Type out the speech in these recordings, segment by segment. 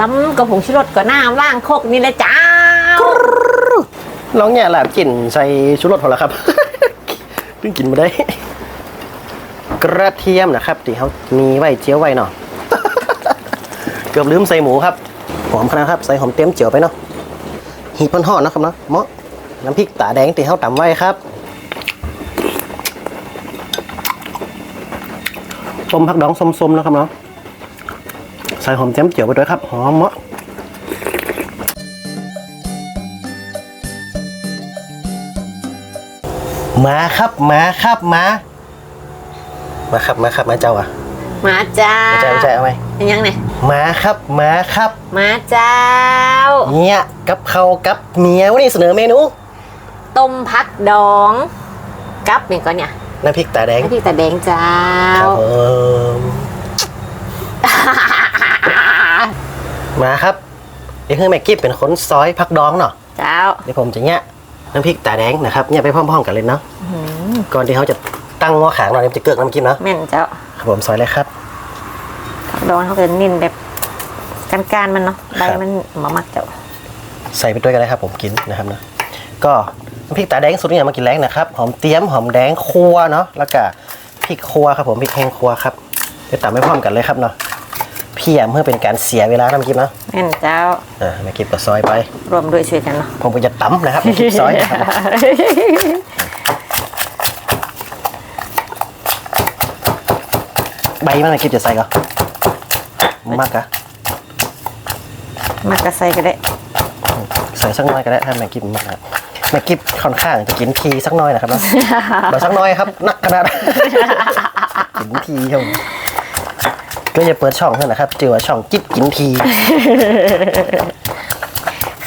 ล้ำกับผงชูรสก็น้ำล่างโคกนี่แหละจ้าลองเนี่ยแหละกลิ่นใส่ชูรสพอแล้วครับ เพิ่งกินมาได้ กระเทียมนะครับที่เขามีไว้เจียวไว้เนาะเกือบลืมใส่หมูครับหอมขนาดครับใส่หอมเต็มเจียวไปเนาะหีบห่อนะครับเนาะเมาะน้ำพริกตาแดงที่เขาตำไว้ครับต้มผักดองส้มๆนะครับเนาะ ใส่หอมเต็มเจียวไปด้วยครับ หอมเหมาะมาครับมาครับมา มาครับมาครับมาเจ้าอะมาจ้าไม่ใช่ไม่ใช่เอาไหมยังเนี่ยมาครับมาครับมาเจ้า เนี่ยกับเขาวกับเมียวันนี้เสนอเมนูต้มพักดองกับเนี่ยก็เนี่ยน้ำพริกตาแดงน้ำพริกตาแดงเจ้าครับผม มาครับ เดี๋ยวคือแม็กกี้เป็นคนซอยผักดองเนาะ เจ้า เดี๋ยวผมจะเนี่ยน้ำพริกตาแดงนะครับเนี่ยไปพร้อมๆกันเลยเนาะหืมก่อนที่เขาจะตั้งหม้อขางเราเนี่ยจะเกิดน้ำกินเนาะแม่นเจ้า ครับผมซอยเลยครับผักดองเขาเป็นนิ่นแบบการๆมันเนาะ ใบมันหมามักเจ้า ใส่ไปด้วยกันเลยครับ ผมกินนะครับนะ ก็น้ำพริกตาแดงสุดเนี่ยมากินแรงนะครับ หอมเตี้ยมหอมแดงคั่วเนาะ แล้วก็พริกคั่วครับผมพริกแห้งคั่วครับเดี๋ยวตามไปพร้อมกันเลยครับเนาะ พี่แอมเพื่อเป็นการเสียเวลาทำกินเนาะแม่นเจ้าอ่าแม่กิบก็ซอยไป รวมด้วยช่วยกันเนาะผมก็จะตำนะครับแม่กิบซอยนะครับใบมันแม่กิบจะใส่ก็มากกะมากระใส่ก็ได้ ใส่สักหน้อยก็ได้ถ้าแม่กิบมากอะแม่กิบค่อนข้างจะกินทีสักน้อยนะครับเนาะเราสักน้อยครับ นักขนาดกินทีครับ ก็จะเปิดช่องเท่านั้นนะครับจือว่าช่องกิ๊บกินที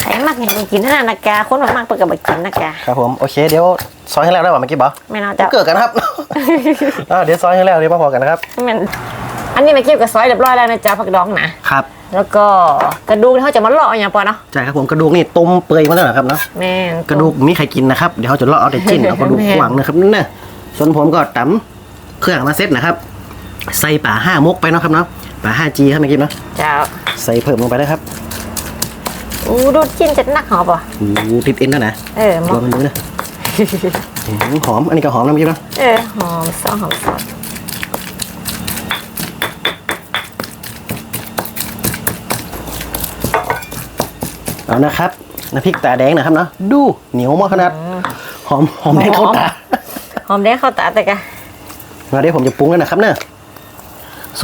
ใครมักเห็นมันกินนั่นนะนะกาคนมากๆเปิดกับกินนะกาครับผมโอเคเดี๋ยวซอยให้แล้วได้ป่ะเมื่อกี้บอแม่นเอาเจ้าเกิดกันครับอ่าเดี๋ยวซอยให้แล้วเดี๋ยวมาพอกันนะครับแม่นอันนี้มาเก็บกับซอยเรียบร้อยแล้วนะจ๊ะผักดองนะครับแล้วก็กระดูกที่เขาจะมาเลาะอย่างปอเนาะใช่ครับผมกระดูกนี่ต้มเปื่อยมาแล้วนะครับเนาะแม่นกระดูกมีใครกินนะครับเดี๋ยวเขาจะเลาะเอาแต่จิ้นเอากระดูกแม่ขวางนะครับนั่นนะส่วนผมก็ตำเครื่องมาเซ็ตนะครับ ใส่ป่าห้ามกไปเนาะครับเนาะป่าห้าจีครับเมื่อกี้เนาะเจ้าใส่เพิ่มลงไปนะครับอู้ดูดจิ้นจะนักหอมป่ะโอ้โหติดเอ็นแล้วนะเออหมตัวอมันดูนะอืมหอมอันนี้ก็หอมนะเมื่อกี้เนาะเออหอมซอสหอมซอสเอานะครับน้ำพริกตาแดงนะครับเนาะดูเหนียวมากขนาดหอมหอมแดงเข้าตาหอมแดงเข้าตาแต่กะมาเดี๋ยวผมจะปรุงแล้วนะครับเนอะ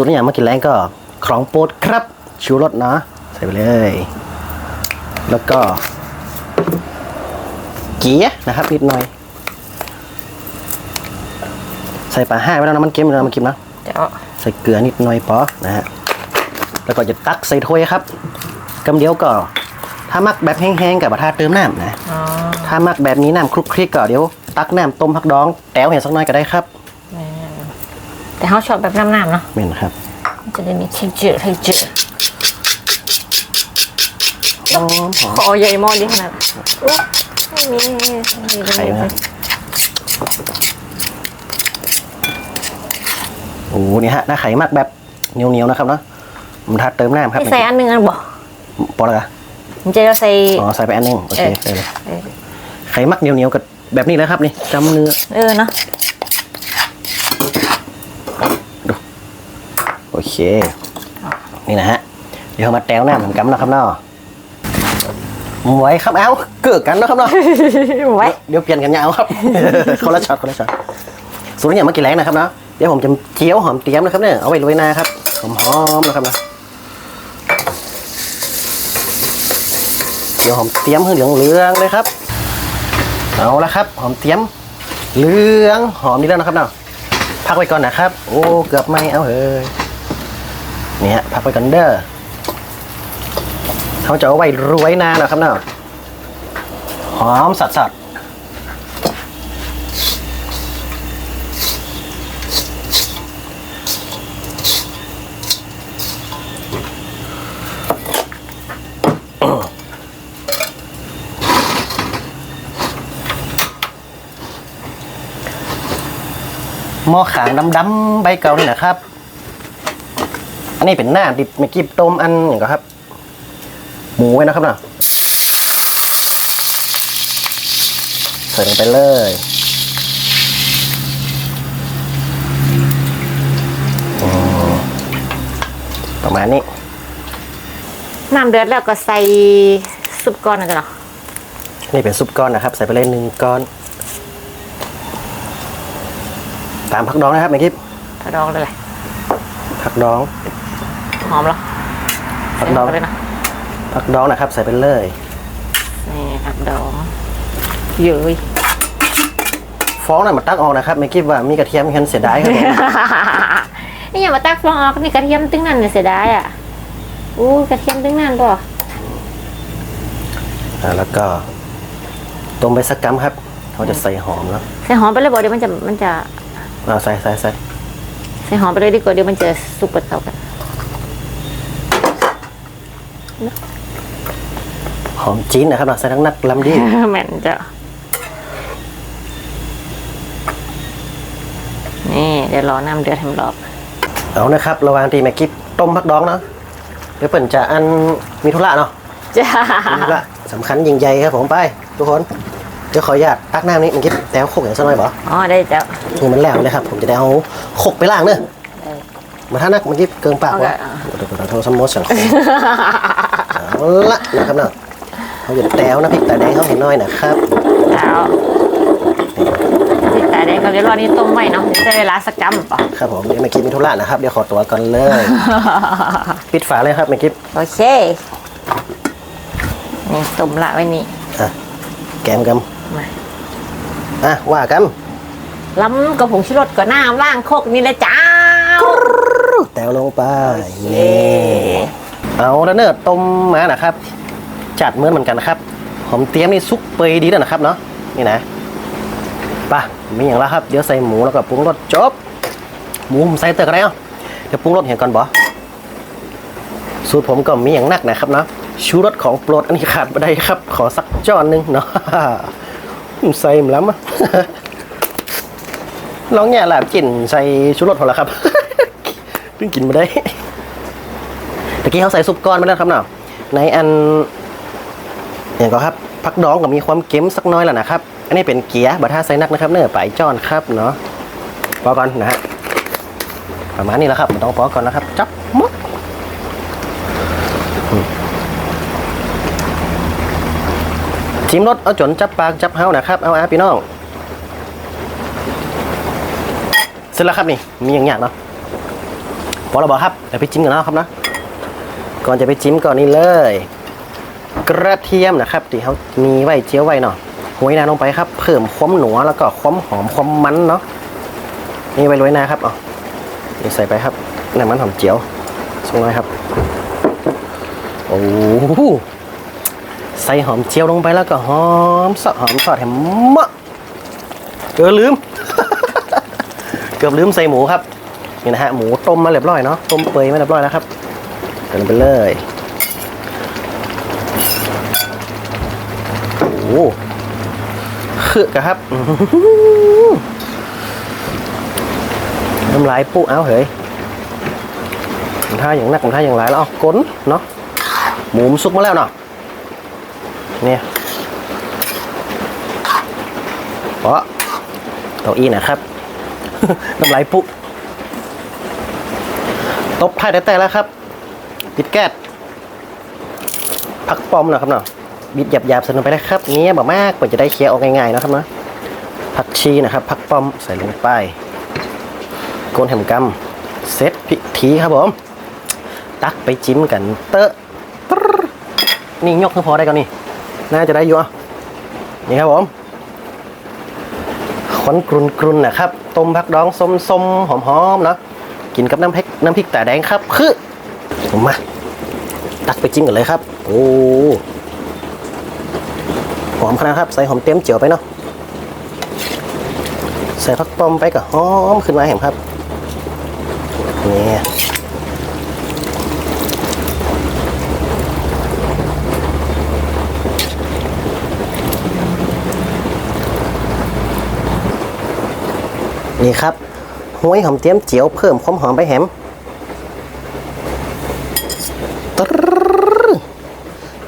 สูตรนี้อย่างมากินแรงก็ของโปรดครับ ชูรสเนาะใส่ไปเลย แล้วก็ เกี๊ยะนะครับนิดหน่อย ใส่ปลาห้าไว้แล้วนะมันเค็มแล้วมันเค็มนะเจ้าใส่เกลือนิดหน่อยพอนะฮะแล้วก็จะตักใส่ถ้วยครับกำเดียวก็ ถ้ามักแบบแห้งๆกับบะทาเติมน้ำนะอ๋อถ้ามักแบบนี้น้ำคลุกคลิกก็เดี๋ยว ตักน้ำต้มผักดองแต้วเห็นสักหน่อยก็ได้ครับแม่น แต่เขาชอบแบบน้ำๆเนาะเม่นครับมันจะได้มีเทคเจอร์เทคเจอร์หอมหอมคอใหญ่หมอดีขนาดอุ๊ยไม่มีไม่มีไข่ไหมโอ้โหนี่ฮะหน้าไข่มักแบบเหนียวๆนะครับเนาะผมทัดเติมน้ำครับนี่ใส่อันหนึงอันบอกปอละกะมันจะใส่ อ๋อใส่ไปอันหนึงโอเคเออใส่เลยเออไข่มักเหนียวๆกับแบบนี้แล้วครับนี่จำเนื้อ เออเนาะ โอเค นี่นะฮะ เดี๋ยวมาแต้วน้ำเหมือนกันนะครับเนาะไว้ครับเอ้าเกิดกันนะครับเนาะไว้เดี๋ยวเปลี่ยนกันยาวครับคนละช็อตคนละช็อตสูตรนี้อย่างเมื่อกี้แรงนะครับเนาะเดี๋ยวผมจะเจียวหอมเตรียมนะครับเนี่ยเอาไว้โรยหน้าครับหอมๆนะครับนะเดี๋ยวหอมเตรียมให้เหลืองเหลืองๆเลยครับเอาละครับ หอมเตรียมเหลืองหอมนี่แล้วนะครับเนาะพักไว้ก่อนนะครับ โอ้เกือบไม่เอาเฮ้ย นี่ฮะพักไว้ก่อนเด้อเขาจะเอาไว้โรยนานะครับเนาะหอมสัดสัดๆหม้อขางดำๆใบเก่านี่นะครับ อันนี้เป็นหน้าดิบเมื่อกี้ต้มอันอย่างก็ครับ หมูไว้นะครับนะใส่ลงไปเลยอืมประมาณนี้น้ำเดือดแล้วก็ใส่ซุปก้อนนะจ๊ะเนาะนี่เป็นซุปก้อนนะครับ ใส่ไปเลยหนึ่งก้อน ตามผักดองนะครับเมื่อกี้กระดองเลยแหละผักดอง หอมเหรอผักดองใส่ลงไปเลยนะผักดองนะครับใส่ไปเลยนี่ผักดองเยอะฟ้องน่ะมาตักออกนะครับเมื่อกี้ว่ามีกระเทียมมีคันเสียดายครับผมนี่อย่ามาตักฟองออกนี่กระเทียมตึ้งนั่นเนี่ยเสียดายอะอู้กระเทียมตึ้งนั่นป่ะอ่าแล้วก็ต้มไปสักกัมครับเขาจะใส่หอมแล้วใส่หอมไปเลยบอกเดี๋ยวมันจะมันจะอ่าใส่ใส่ใส่ใส่หอมไปเลยดีกว่าเดี๋ยวมันจะสุกเปิดเข้ากัน หอมจีนนะครับเนาะใส่ทั้งนักลำดีแม่นจะนี่เดี๋ยวรอน้ำเดือดให้มันรอบ เอานะครับ ระหว่างที่แม่กิ๊บต้มผักดองเนาะเดี๋ยวเปิ่นจะอันมีธุระเนาะจ้ามีธุระสำคัญยิ่งใหญ่ครับผมไป ทุกคนเดี๋ยวขออนุญาตตักน้ำนี้แม่กิ๊บแต้วโคกอย่างสักหน่อยบ่อ๋อได้เจ้านี่มันแล้วเลยครับ ผมจะได้เอาโคกไปล้างเนอะเออมาท่านักเมื่อกี้เกินปากวะเอาละเดี๋ยวเราโทรสมมติสังคม เอาละนะครับเนาะเขาจะแต้วนะพริกตาแดงเขาเห็นน้อยนะครับเจ้าที่แต่แดงกับเดี๋ยวรอนี่ต้มไว้เนาะเดี๋ยวใช้เวลาสักจำป่ะครับผมเดี๋ยวเมื่อกี้มีธุระนะครับ เดี๋ยวขอตัวก่อนเลย ปิดฝาเลยครับเมื่อกี้โอเคนี่ต้มละไว้นี่อะแกมกันมาอะว่ากันล้ำกับผงชูรสกับน้ำล่างโคกนี่เลยจ้าแต้วลงไปเย้นี่ เอาแล้วเนอะต้มมานะครับ จัดเหมือนเหมือนกันนะครับหอมเตรียมนี่ซุกเปยดีแล้วนะครับเนาะนี่นะป่ะมีอย่างละครับ เดี๋ยวใส่หมูแล้วก็ปรุงรสจบ หมูผมใส่เตอร์กันแล้วเดี๋ยวปรุงรสเห็นก่อนบอสูตรผมก็มีอย่างนักนะครับเนาะชูรสของโปรดอันนี้ขาดไม่ได้ครับ ขอสักจอนหนึ่งเนาะผมใส่มาแล้วมั้ลองแง่หลาบกินใส่ชูรสพอแล้วครับเพิ่งกินมาได้ะกี้เขาใส่ซุปก้อนไปแล้วครับเนาะในอันอย่างก็ครับพักดองก็มีความเค็มสักน้อยแล้วนะครับ อันนี้เป็นเกี๊ยบัตท่าไซนักนะครับ เนื้อไปจอนครับเนาะพอก่อนนะฮะประมาณนี้แหล้วครับมันต้องพอก่อนนะครับจับมดอืมชิมรสเอาจนจับปากจับเฮานะครับเอาอาพี่น้องเสร็จแล้วครับนี่มีอย่างยางเนาะพอเราบอกครับเดี๋ยวไปจิ้มกันแล้วครับนะ ก่อนจะไปจิ้มก่อนนี่เลย กระเทียมนะครับที่เขามีไว้เจียวไว้เนาะโรยหนาลงไปครับ เพิ่มความหนัวแล้วก็ความหอมความมันเนาะนี่ไว้โรยหนาครับอ๋อนี่ใส่ไปครับน้ำมันหอมเจียวส่งเลยครับโอ้โหใส่หอมเจียวลงไปแล้วก็หอมสดหอมสอดแถมมะเออลืม เกือบลืมใส่หมูครับนี่นะฮะหมูต้มมาเรียบร้อยเนาะต้มเปื่อยมาเรียบร้อยแล้วครับ เดินไปเลยโอ้คือกะครับน้ำลายปุ๊เอาเหยมันท่าอย่างนักมันท่าอย่างหลายแล้วเอาก้นเนาะหมูมันสุกมาแล้วเนาะเนี่ยเพราะเก้าอี้นะครับ น้ำลายปุ๊ตบไพ่แต่แล้วครับ ปิดแก๊สพักปอมนะครับเนาะบิดหยาบๆใส่ลงไปเลยครับเงี้ยบ่มากกว่าจะได้เคี้ยวออกง่ายๆนะครับเนาะผักชีนะครับผักปอมใส่ลงไปโกนแหมกำเซตพิธีครับผม ตักไปจิ้มกันเตอะปรึ๊ดนี่ยกขึ้พอได้ก่อนนี่ น่าจะได้อยู่อะนี่ครับผมขนกรุนกรุนๆนะครับ ต้มผักดองส้มๆหอมๆเนาะกินกับน้ำพริกน้ำพริกแตาแดงครับ คือ มาตักไปจิ้มกันเลยครับ โอ้หอมขนาดครับ ใส่หอมเต็มเจียวไปเนาะใส่ผักป้อมไปก็หอมขึ้นมาเห็นครับนี่นี่ครับห้วยหอมเตี้ยมเจียวเพิ่มความหอมไปแหม ตร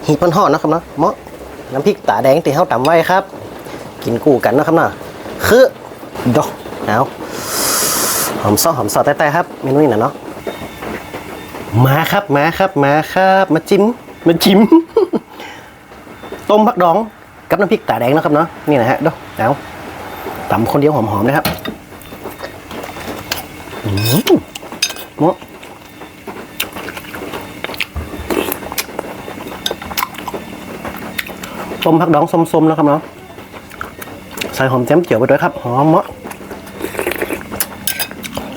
หีบมันห่อนนะครับเนาะเมาะน้ำพริกตาแดงที่เขาตำไว้ครับ กินกู้กันนะครับเนาะคือดอกเอาหอมซอหอมซอแต่ๆครับเมนูนี้นะเนาะมาครับมาครับมาครับ มาจิ้มมาจิ้มต้มผักดองกับน้ำพริกตาแดงนะครับเนาะนี่นะฮะดอกเอาตำคนเดียวหอมๆนะครับอืมเมาะ ต้มผักดองส้มๆนะครับเนาะใส่หอมแจ่มเจียวไปด้วยครับ หอมเมาะ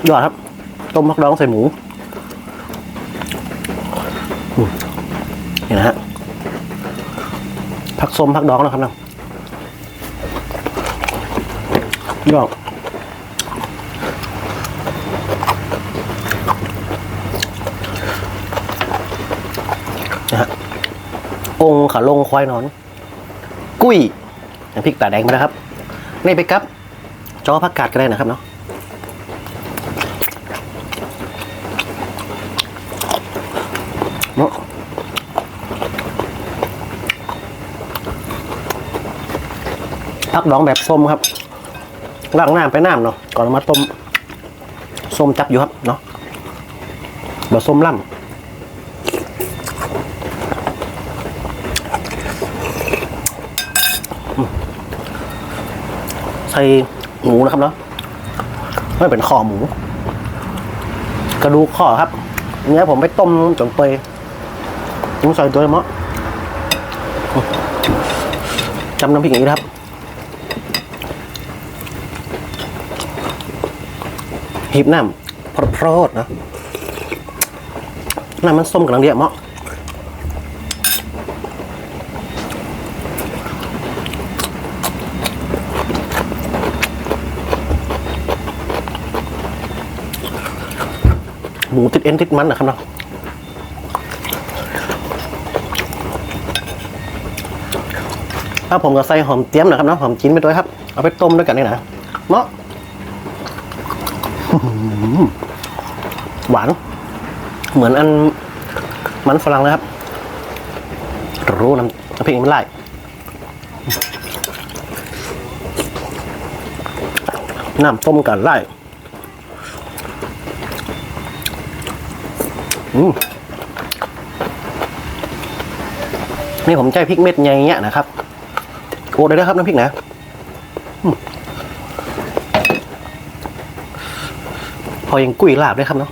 ยอดครับ ต้มผักดองใส่หมูนี่นะฮะผักส้มผักดองนะครับเนาะยอดนะฮะองค์ขาลงควายนอน กุ้ยน้ำพริกตาแดงไปนะครับ นี่ไปครับ จอผักกาดก็ได้นะครับเนาะเนาะผักดองแบบส้มครับล้างน้ำไปน้ำเนาะก่อนมาต้มส้มจับอยู่ครับเนาะแบบส้มล่ำ ใส่หมูนะครับเนาะไม่เป็นคอหมู กระดูกคอครับเนี้ยผมไปต้มจนเปื่อยต้องใส่ตัวมะจำน้ำพริกอย่างนี้นะครับหีบน้ำพรอดๆนะน้ำมันส้มกำลังเดียมะ หมูติดเอ็นติดมันนะครับเนาะถ้าผมก็ใส่หอมเตี้ยมนะครับเนาะหอมจิ้นไปด้วยครับ เอาไปต้มด้วยกันนี่นะเนาะหวาน เหมือนอันมันฝรั่งนะครับ รู้น้ำน้ำพริกมันไล่น้ำต้มกันไล่ อืม นี่ผมใช้พริกเม็ดใหญ่เงี้ยนะครับโอ้ได้แล้วครับน้ำพริกนะอืมพอยังกุ้ยลาบด้วยครับเนาะ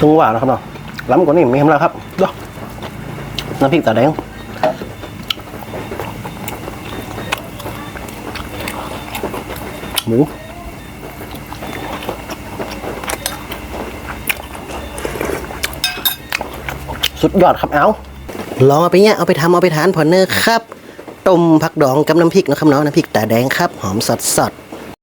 ถึงว่านะครับเนาะล้ำกว่านี้มีทำแล้วครับดอน้ำพริกตาแดงหมูสุดยอดครับเอาลองเอาไปเนี่ยเอาไปทำเอาไปทานพอเนอร์ครับต้มผักดองกับน้ำพริกนะครับเนาะน้ำพริกตาแดงครับ หอมสดสด